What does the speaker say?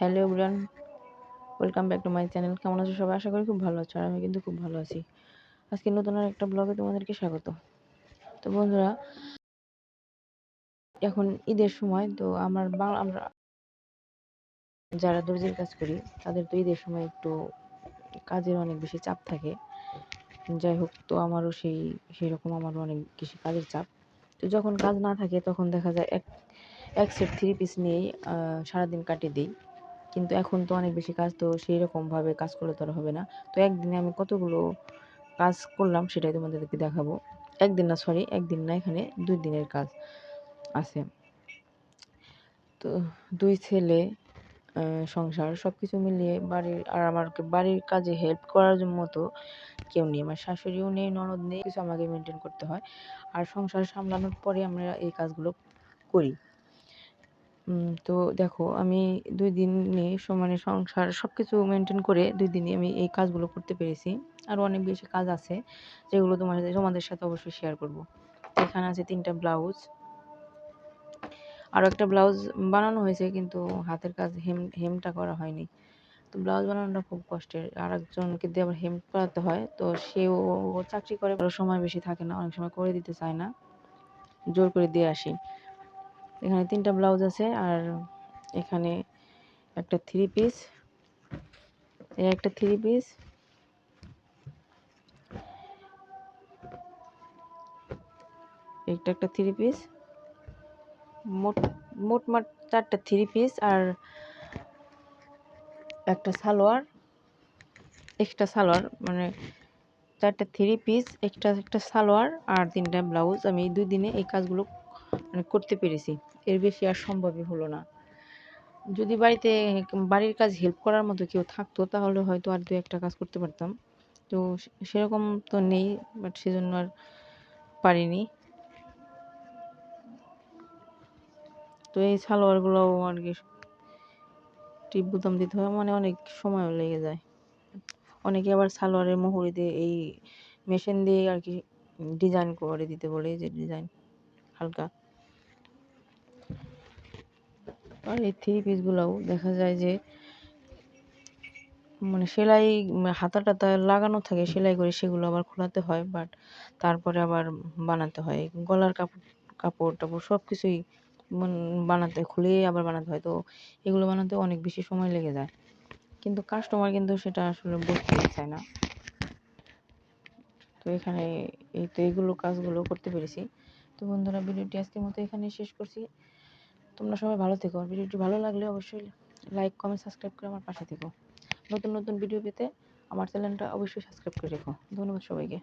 Hello everyone, welcome back to my channel. কেমন আছো সবাই? আশা করি খুব ভালো আছো আর আমি কিন্তু খুব ভালো আছি। আজকে নতুন আর একটা ব্লগে তোমাদেরকে স্বাগত। তো বন্ধুরা, এখন ঈদের সময়, তো আমার বাংলা আমরা যারা দর্জির কাজ করি, তাদের তো ঈদের সময় একটু কাজের অনেক বেশি চাপ থাকে। যাই হোক, তো আমারও সেই সেই রকম আমারও অনেক বেশি কাজের চাপ। তো যখন কাজ না থাকে, তখন দেখা যায় এক এক সেট থ্রি পিস নিয়েই সারাদিন কাটিয়ে দিই। কিন্তু এখন তো অনেক বেশি কাজ, তো সেই রকমভাবে কাজ করলে তো আর হবে না। তো একদিনে আমি কতগুলো কাজ করলাম সেটাই তোমাদেরকে দেখাবো। একদিন না সরি একদিন না, এখানে দুই দিনের কাজ আছে। তো দুই ছেলে সংসার সব কিছু মিলিয়ে বাড়ির, আর আমার বাড়ির কাজে হেল্প করার মতো কেউ নেই। আমার শাশুড়িও নেই, ননদ নেই, কিছু আমাকে মেনটেন করতে হয়। আর সংসার সামলানোর পরে আমরা এই কাজগুলো করি। তো দেখো, আমি দুই দিনে সমানে সংসার সব কিছু মেনটেন করে দুই দিনে আমি এই কাজগুলো করতে পেরেছি। আরও অনেক বেশি কাজ আছে, যেগুলো তোমার সাথে, তোমাদের সাথে অবশ্যই শেয়ার করব। এখানে আছে তিনটা ব্লাউজ আরও একটা ব্লাউজ বানানো হয়েছে, কিন্তু হাতের কাজ হেম হেমটা করা হয়নি। তো ব্লাউজ বানানোটা খুব কষ্টের। আর একজনকে দিয়ে আবার হেম করাতে হয়, তো সেও চাকরি করে সময় বেশি থাকে না, অনেক সময় করে দিতে চায় না। জোর করে দিয়ে আসি। এখানে তিনটা ব্লাউজ আছে আর এখানে একটা থ্রি পিস একটা থ্রি পিস একটা একটা থ্রি পিস মোট মোটমাট চারটা থ্রি পিস আর একটা সালোয়ার এক্সট্রা সালোয়ার মানে চারটা থ্রি পিস এক্সট্রা একটা সালোয়ার আর তিনটা ব্লাউজ। আমি দুই দিনে এই কাজগুলো মানে করতে পেরেছি। এর বেশি আর সম্ভবই হলো না। যদি বাড়িতে বাড়ির কাজ হেল্প করার মতো কেউ থাকতো, তাহলে হয়তো আর দু একটা কাজ করতে পারতাম। তো সেরকম তো নেই বাট সেজন্য আর পারিনি। তো এই সালোয়ারগুলোও আর কি টিপ দিতে হয় মানে অনেক সময়ও লেগে যায়। অনেকে আবার সালোয়ারের মোহরি দিয়ে এই মেশিন দিয়ে আর কি ডিজাইন করে দিতে বলে, যে ডিজাইন হালকা। আর এই থ্রি দেখা যায় যে মানে সেলাই হাতা টাতা লাগানো থাকে, সেলাই করে সেগুলো আবার খোলাতে হয় বাট তারপরে আবার বানাতে হয়। গলার কাপড় কাপড় টাপড় সব কিছুই বানাতে, খুলে আবার বানাতে হয়। তো এগুলো বানাতে অনেক বেশি সময় লেগে যায়। কিন্তু কাস্টমার কিন্তু সেটা আসলে বুঝতে চায় না। তো এখানে এই, তো এইগুলো কাজগুলো করতে পেরেছি। তো বন্ধুরা, ভিডিওটি আজকের মতো এখানে শেষ করছি। তোমরা সবাই ভালো থেকো। ভিডিওটি ভালো লাগলে অবশ্যই লাইক কমেন্ট সাবস্ক্রাইব করে আমার পাশে থেকো। নতুন নতুন ভিডিও পেতে আমার চ্যানেলটা অবশ্যই সাবস্ক্রাইব করে রেখো। ধন্যবাদ সবাইকে।